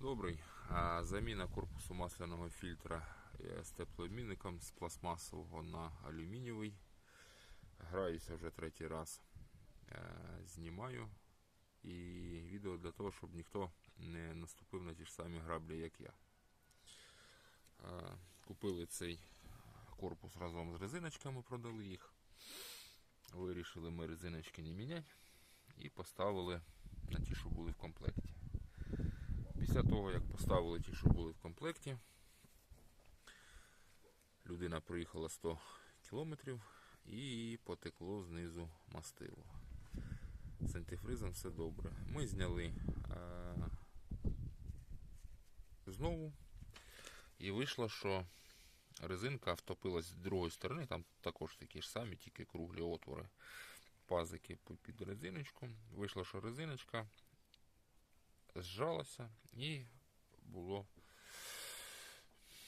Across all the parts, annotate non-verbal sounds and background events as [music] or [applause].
Добрий. Заміна корпусу масляного фільтра з теплообмінником з пластмасового на алюмінієвий. Граюся вже третій раз. Знімаю і відео для того, щоб ніхто не наступив на ті ж самі граблі, як я. Купили цей корпус разом з резиночками, продали їх. Вирішили ми резиночки не міняти і поставили на ті, що були в комплекті. Після того, як поставили ті, що були в комплекті, людина проїхала 100 кілометрів і потекло знизу мастило. З антифризом все добре. Ми зняли е, знову і вийшло, що резинка втопилась з другої сторони, там також такі ж самі, тільки круглі отвори, пазики під резиночку. Вийшло, що резиночка зжалася і було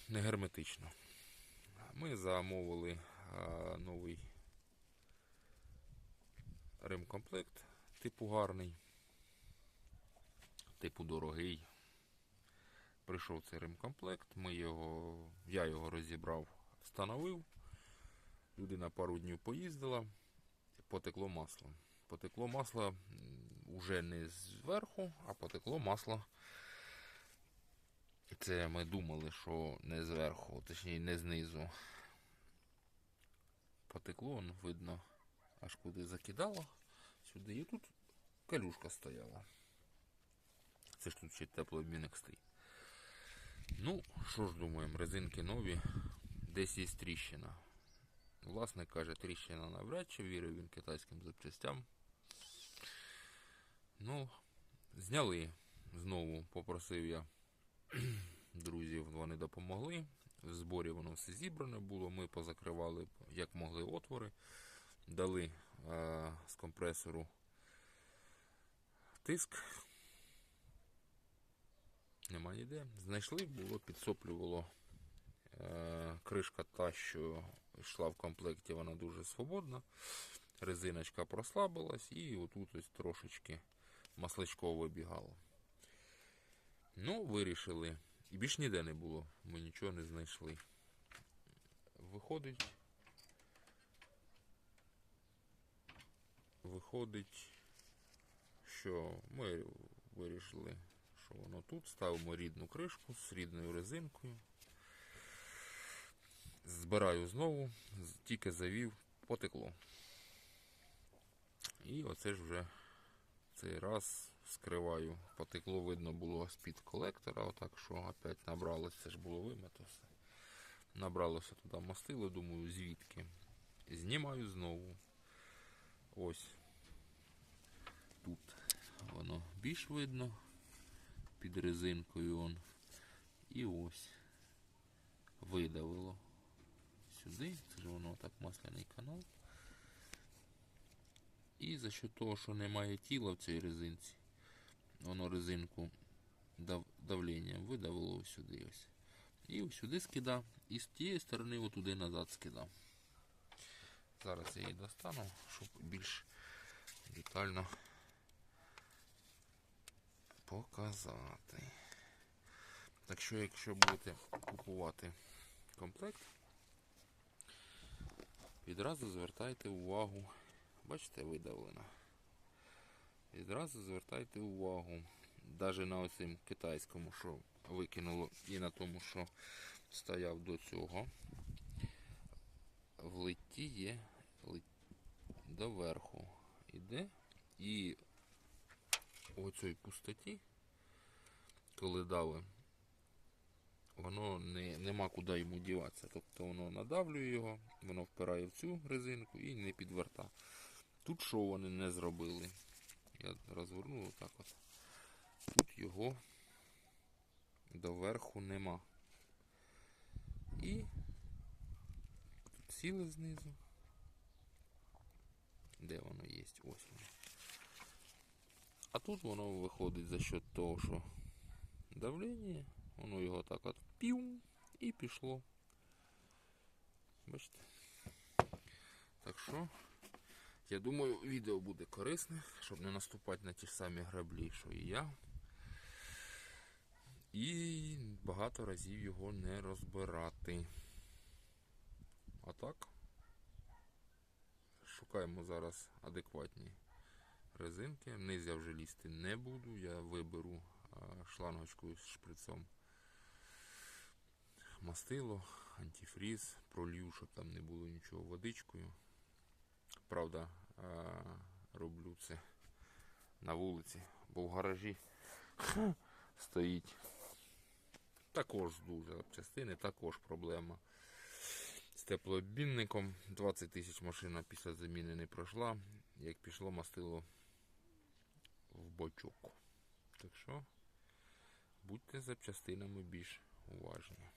не герметично. Ми замовили а, новий ремкомплект, типу гарний, типу дорогий. Прийшов цей ремкомплект, ми його, я його розібрав, встановив. Людина пару днів поїздила, потекло масло. Потекло масло вже не зверху, а потекло масло. Це ми думали, що не зверху, точніше не знизу. Потекло, он, видно, аж куди закидало. Сюди. І тут калюшка стояла. Це ж тут ще теплообмінник стоїть. Ну, що ж думаємо, резинки нові, десь є тріщина. Власник каже, тріщина навряд чи вірив він китайським запчастям. Ну, зняли. Знову попросив я [clears throat] друзів, вони допомогли. В зборі воно все зібране було. Ми позакривали як могли отвори, дали е, з компресору тиск. Нема ніде. Знайшли, було, підсоплювало. Е, кришка та, що йшла в комплекті, вона дуже свободна. Резиночка прослабилась і отут ось трошечки масличко вибігало. Ну, вирішили. І більш ніде не було. Ми нічого не знайшли. Виходить. Виходить, що ми вирішили, що воно тут. Ставимо рідну кришку з рідною резинкою. Збираю знову, тільки завів, потекло. І оце ж вже цей раз скриваю. Потекло, видно було з-під колектора, отак що опять набралося, це ж було вимито все. Набралося туди мастило, думаю, звідки. Знімаю знову. Ось. Тут воно більш видно. Під резинкою он. І ось. Видавило. Сюди. Це ж воно так масляний канал. І за що того, що немає тіла в цій резинці, воно резинку дав, давленням видавило ось сюди ось. І ось сюди скида, і з тієї сторони отуди назад скида. Зараз я її достану, щоб більш детально показати. Так що, якщо будете купувати комплект, відразу звертайте увагу Бачите, видавлена. Відразу звертайте увагу. Навіть на оцим китайському, що викинуло, і на тому, що стояв до цього. В литті є лит... доверху. Іде. І у цій пустоті, коли дали, воно не, нема куди йому діватися. Тобто воно надавлює його, воно впирає в цю резинку і не підверта. Тут що вони не зробили? Я розверну отак от. Тут його доверху нема. І тут сіли знизу. Де воно є? Ось воно. А тут воно виходить за счет того, що давлення, воно його так от пів і пішло. Бачите? Так що. Я думаю, відео буде корисне, щоб не наступати на ті ж самі граблі, що і я. І багато разів його не розбирати. А так, шукаємо зараз адекватні резинки. Вниз я вже лізти не буду. Я виберу шлангочку з шприцом мастило, антифріз, пролью, щоб там не було нічого водичкою. Правда, роблю це на вулиці, бо в гаражі [laughs] стоїть. Також дуже запчастини, також проблема з теплообмінником. 20 тисяч машина після заміни не пройшла, як пішло мастило в бочок. Так що будьте запчастинами більш уважні.